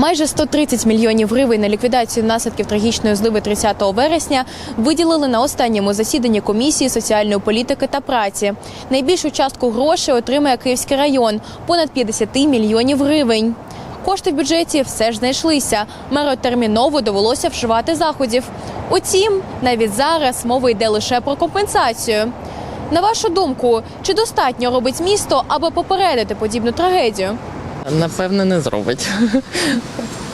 Майже 130 мільйонів гривень на ліквідацію наслідків трагічної зливи 30 вересня виділили на останньому засіданні комісії соціальної політики та праці. Найбільшу частку грошей отримає Київський район понад 50 мільйонів гривень. Кошти в бюджеті все ж знайшлися. Меру терміново довелося вживати заходів. Утім, навіть зараз мова йде лише про компенсацію. На вашу думку, чи достатньо робить місто, аби попередити подібну трагедію? Напевне, не зробить.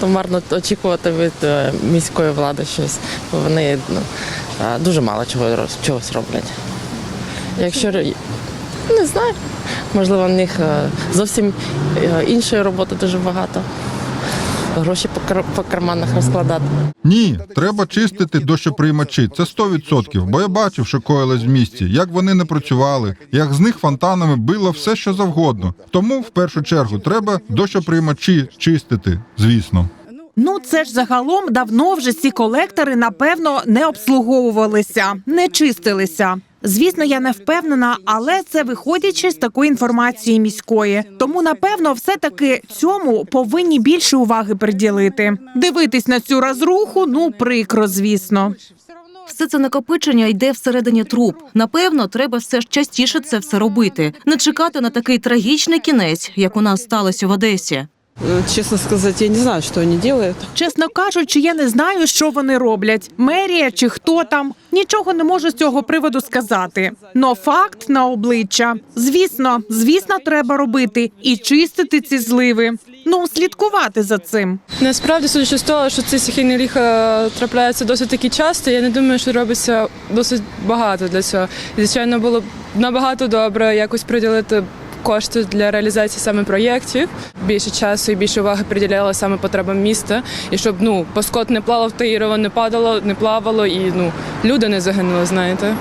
То марно очікувати від е, міської влади щось. Вони ну, е, дуже мало чого чогось роблять. Якщо не знаю, можливо, в них е, зовсім іншої роботи дуже багато. Гроші по, по карманах розкладати. Ні, треба чистити дощоприймачі. Це 100%, бо я бачив, що коїлось в місті, як вони не працювали, як з них фонтанами било все, що завгодно. Тому в першу чергу треба дощоприймачі чистити, звісно. Ну, це ж загалом давно вже ці колектори, напевно, не обслуговувалися, не чистилися. Звісно, я не впевнена, але це виходячи з такої інформації міської. Тому, напевно, все-таки цьому повинні більше уваги приділити. Дивитись на цю розруху, ну прикро, звісно. Все це накопичення йде всередині труб. Напевно, треба все ж частіше це все робити, не чекати на такий трагічний кінець, як у нас сталося в Одесі. Э, Честно сказать, я не знаю, что они делают. Чесно кажучи, я не знаю, що вони роблять. Мерія чи хто там. Нічого не можу з цього приводу сказати. Но факт на обличчя. Звісно, звісно, треба робити і чистити ці зливи. Ну, слідкувати за цим. Насправді, судячи з того, що ці стихійні ліха трапляються досить таки часто, я не думаю, що робиться досить багато для цього. І, звичайно, було б набагато добре якось приділити кошти для реалізації саме проєктів. Більше часу і більше уваги приділяла саме потребам міста, і щоб ну паскот не плавав, Таїрово не падало, не плавало, і ну люди не загинули. Знаєте.